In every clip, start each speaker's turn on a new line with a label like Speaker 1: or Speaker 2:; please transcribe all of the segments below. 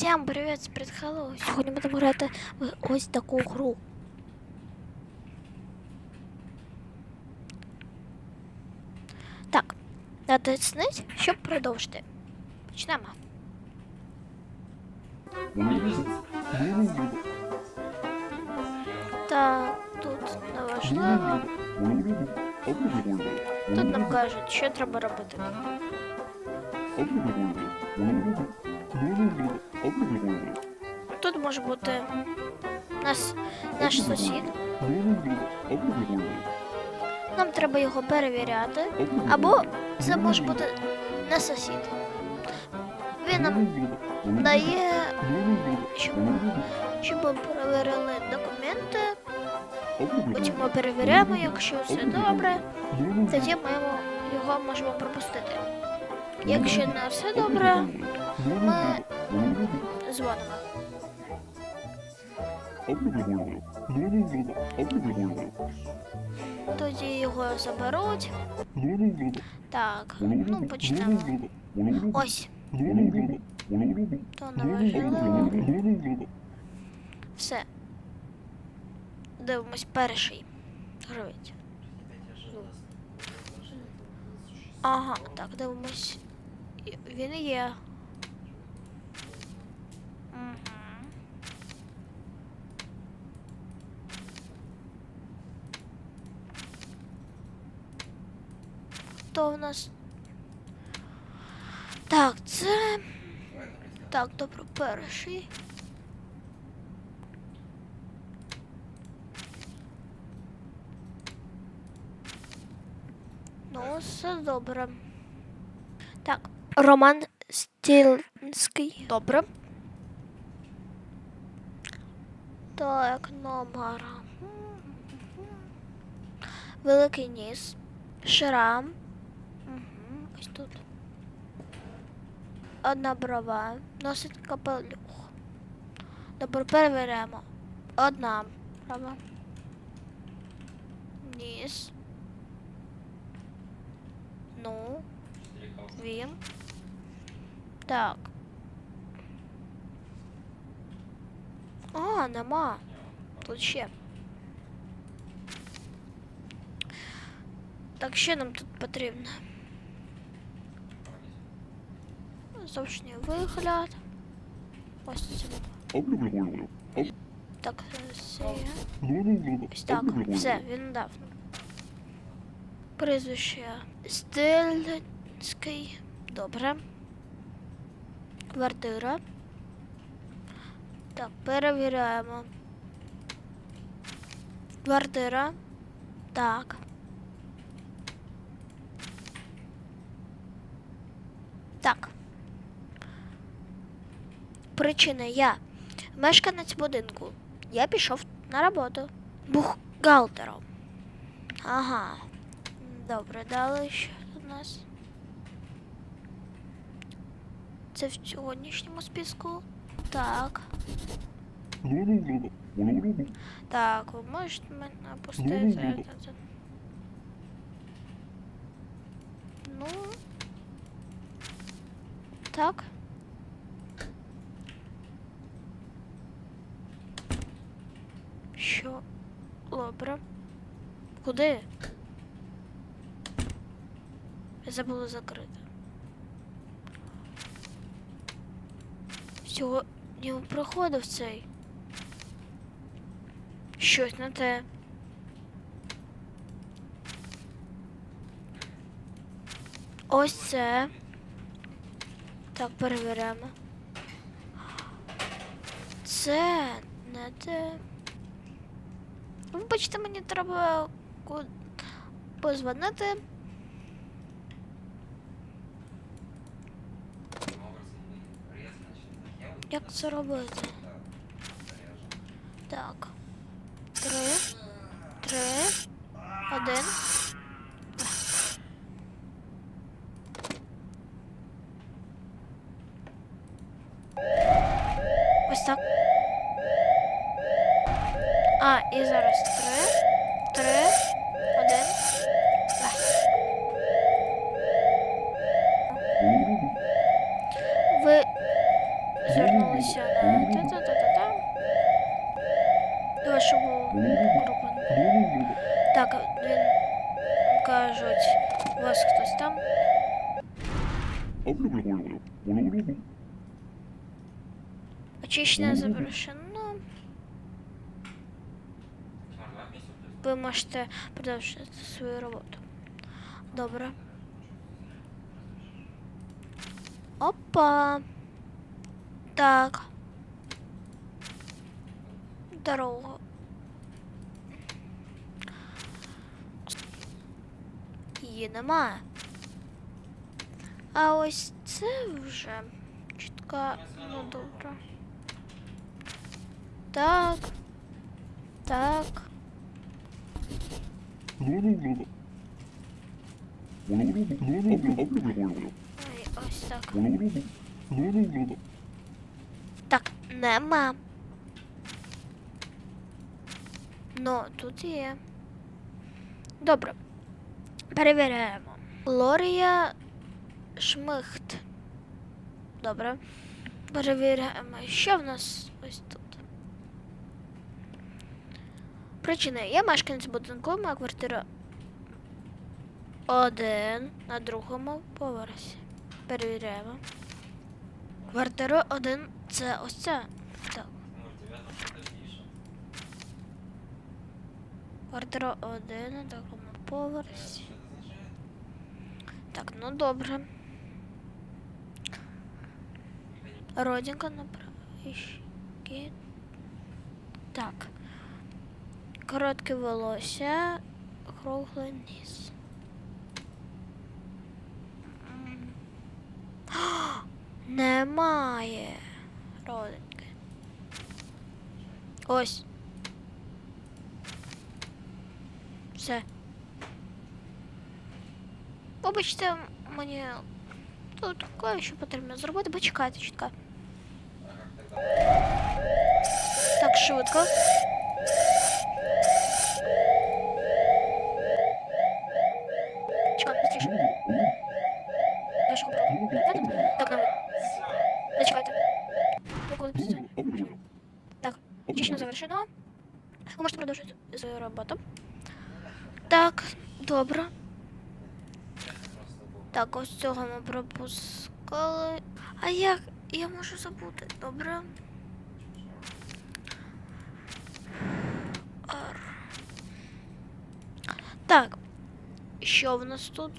Speaker 1: Всім привіт, з Hello. Сьогодні будемо грати в ось таку гру. Так, натисніть, щоб продовжити. Почнемо. Так, тут неважливо. Тут нам кажуть, що треба робити. Тут може бути нас, наш сусід. Нам треба його перевіряти. Або це може бути не сусід. Він нам дає, щоб, щоб перевірили документи. Потім ми перевіряємо, якщо все добре, тоді ми його можемо пропустити. Якщо не все добре, ми дзвонимо. Тоді його заберуть. Так, ну почнемо. Ось, то неважливо. Все. Дивимось перший. Гравець. Ага, так, дивимось. Він є. Хто в нас? Так, це. Так, добре, перший. Ну, все добре. Так, Роман Стільський. Добре. Так, номер. Великий ніс. Шрам. Угу, ось тут. Одна брова. Носить капелюх. Добре, перевіряємо. Одна брова. Ніс. Ну, він. Так. А, нема. Тут ще. Так, що нам тут потрібно? Зовнішній вигляд. Ось це. Так, це. Ось так. Все, він дав. Прізвище Стильський. Добре. Квартира. Так, перевіряємо. Квартира. Так. Так. Причина я мешканець будинку. Я пішов на роботу. Бухгалтером. Ага. Добре, далі що у нас? Це в сьогоднішньому списку. Так. Так, ви можете мене пустити. Ну. Так. Що? Добре. Куди? Я забула закрити. Сьогодні проходив цей. Щось не те. Ось це. Так, перевіряємо. Це не те. Вибачте, мені треба позвонити. Як це робити? Так. Три. Три. Один. Ось так. А, і зараз Очищення завершено. Ви можете продовжити свою роботу. Добре. Опа. Так. Дорога. Її немає. А ось це вже чітка, ну добре. Так. Так. Ой, ось так. Так, нема. Ну, тут є. Добре. Перевіряємо. Лорія Шмихт. Добре. Перевіряємо, що в нас ось тут. Причина. Я мешканець будинку, моя квартира один на другому поверсі. Перевіряємо. Квартира один це ось це. Так. Квартира один на другому поверсі. Так, ну добре. Родинка на правішки. Так. Коротке волосся, круглий ніс. Немає родинки. Ось. Все. Вибачте, мені тут кое-що потрібно зробити, бо чекайте, чітко. Так, швидко. Завершено. Ви можете продовжити свою роботу. Так, добре. Так, ось цього ми пропускали. А як? Я можу забути, добре. Так. Що в нас тут?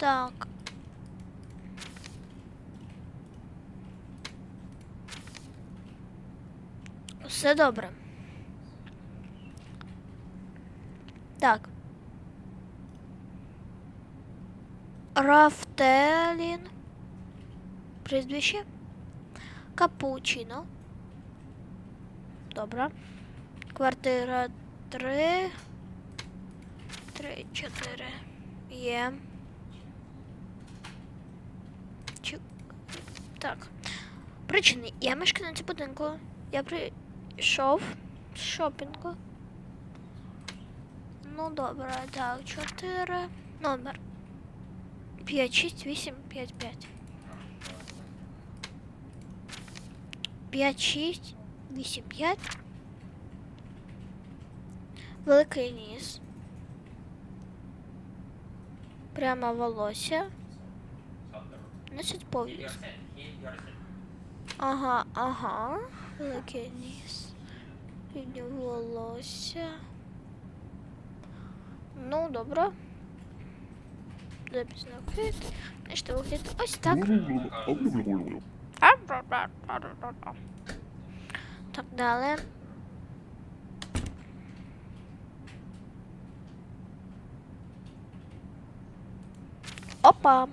Speaker 1: Так. Все добре. Так. Рафтелін. Прізвище. Капучино. Добре. Квартира 3. 3, 4. Є. Так. Причини. Я мешканець будинку. Я прийшов з шопінгу. Ну добре, так, 4. Номер. 5, 6, 8, 5, 5. 5, 6, 8, 5. Великий ніс. Прямо волосся. Носить повіс. Ага, ага. Великий ніс. Рівні волосся. Ну, добре. Запис на вид. Значить, виглядає ось так. Так, далі. Опа.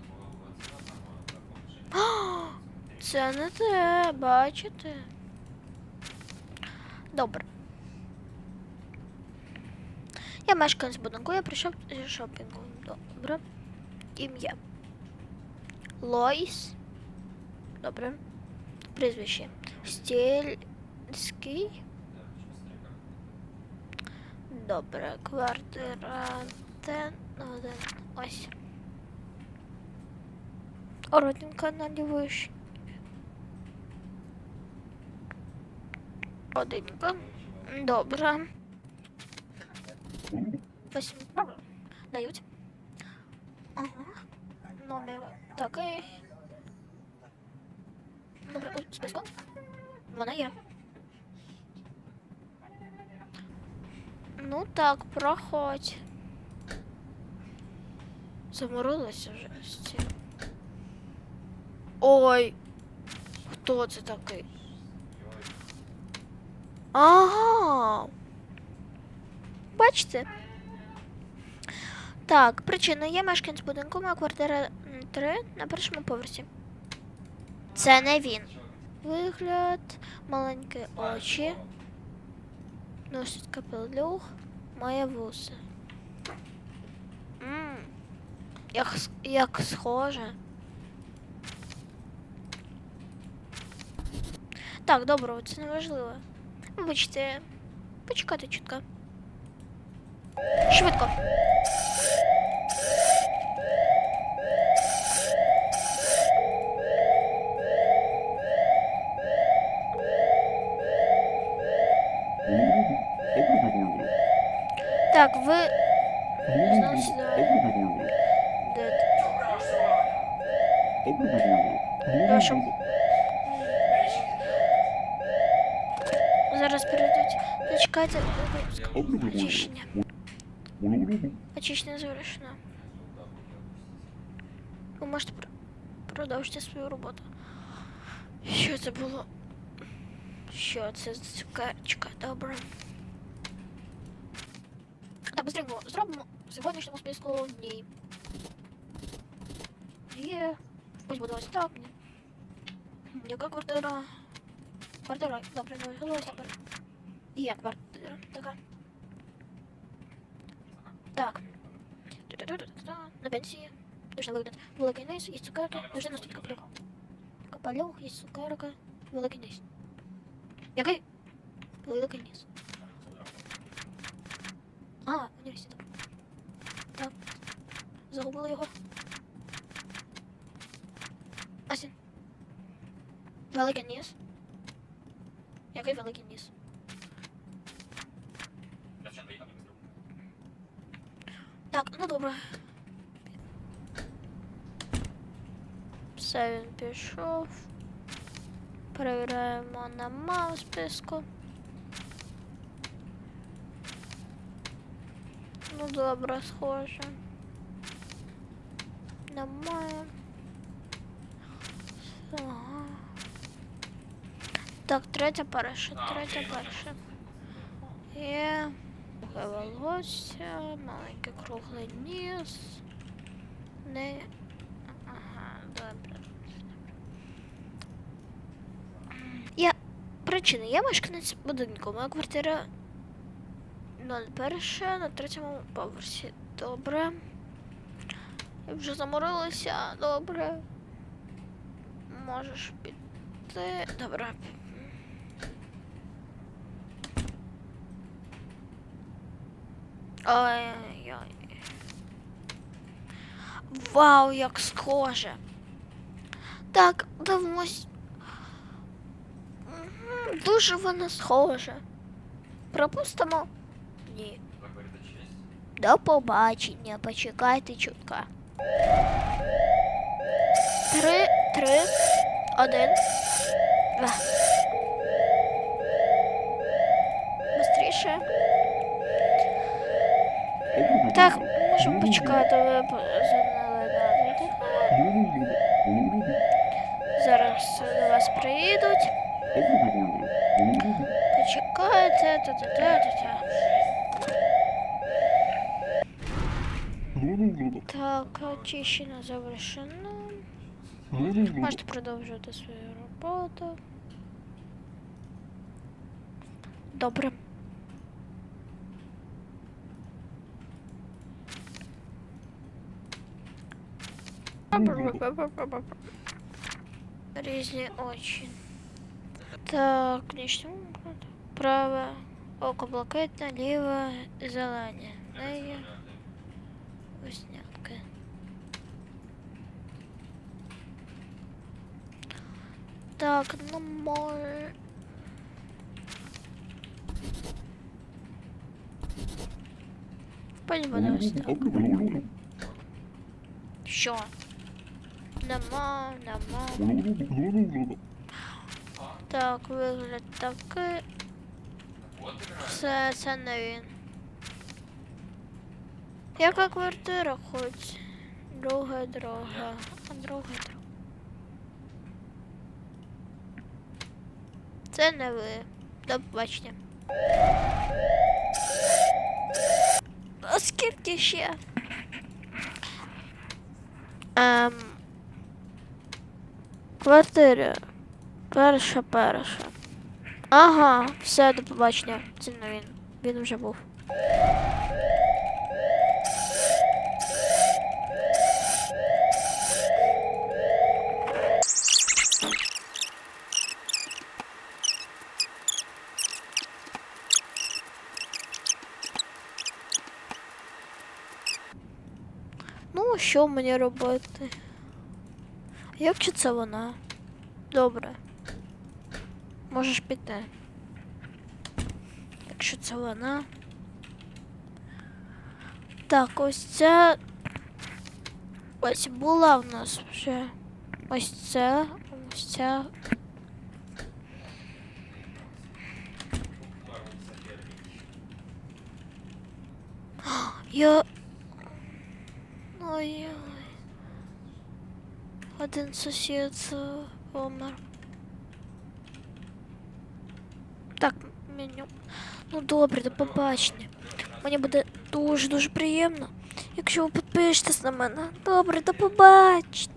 Speaker 1: Це не те, бачите? Добре. Я мешканець будинку, я прийшов зі шопінгу. Добре. Ім'я. Лойс. Добре. Прізвище. Стільський. Добре. Квартира. Т один. Ось. Родинка на лівиш. Родинка. Добре. Ось. Дають. Ага. Номер такий. Добре, у списку. Вона є. Ну так, проходь. Заморилася вже. Ой. Хто це такий? Ага. Бачите? Так, причина є мешканець будинку, моя квартира 3 на першому поверсі. Це не він. Вигляд, маленькі очі. Носить капелюх, має вуси. М, Як, як схоже. Так, добре, це не важливо. Вибачте, почекайте чутка. Швидко. Так, ви знову сюди. Де? Прошу. Зараз перейдуть. Зачекайте. Очищення. Очищення завершено. Ви можете пр- продовжити свою роботу. Що це було? Що це за цукерчика? Добре. Так, быстренько зробимо в сьогоднішньому списку днів. Є. Пусть буде ось так. ні. Яка квартира? Квартира, добре, не ось тепер. Є квартира, така. Так. На пенсії. Точно вигляд. Великий низ, є цукерки, дуже носить капелюх. Капелюх, є цукерка, великий низ. Який? Великий низ. А, університет. Так. Загубили його. Асін. Великий. Який великий? Так, ну добре. Все він пішов. Перевіряємо нема в списку. Ну добре, схоже. Немає. Ага. Так, третя перша, третя перша. Є Довге волосся, маленький круглий ніс. Не. Ага, добре. Я. Причина, я мешканець будинку. Моя квартира 01 на третьому поверсі. Добре. Я вже заморилася. Добре. Можеш піти. Добре. Ой-ой. Вау, як схоже. Так, дивимось. Дуже вона схожа. Пропустимо? Ні. До побачення, почекайте чутка. Три, три, один, два. Так, можемо почекати, ви на Зараз до вас приїдуть. Почекайте, та-та-та-та-та. Так, очищення завершено. Можете продовжувати свою роботу. Добре. Різні очі. Так, нічого. Праве око блакитне, ліве зелені. Неї веснятки. Так, ну може. Пані подивись. Що? Нема, нема. Так, вигляд такий. Все, це не він. Яка квартира хоч? Друга, друга. Друга, друга. Це не ви. До побачення. А скільки ще? Ем. Квартира. Перша, перша. Ага, все, до побачення. Це не він. Він вже був. Ну, що мені робити? Як чи це вона? Добре. Можеш піти. Якщо це вона. Так, ось ця. Ось була в нас вже. Ось ця, ось ця. Я. Ой-ой. Один сусід помер. Так, меню. Ну добре, до побачення. Мені буде дуже-дуже приємно, якщо ви підпишетесь на мене. Добре, до побачення.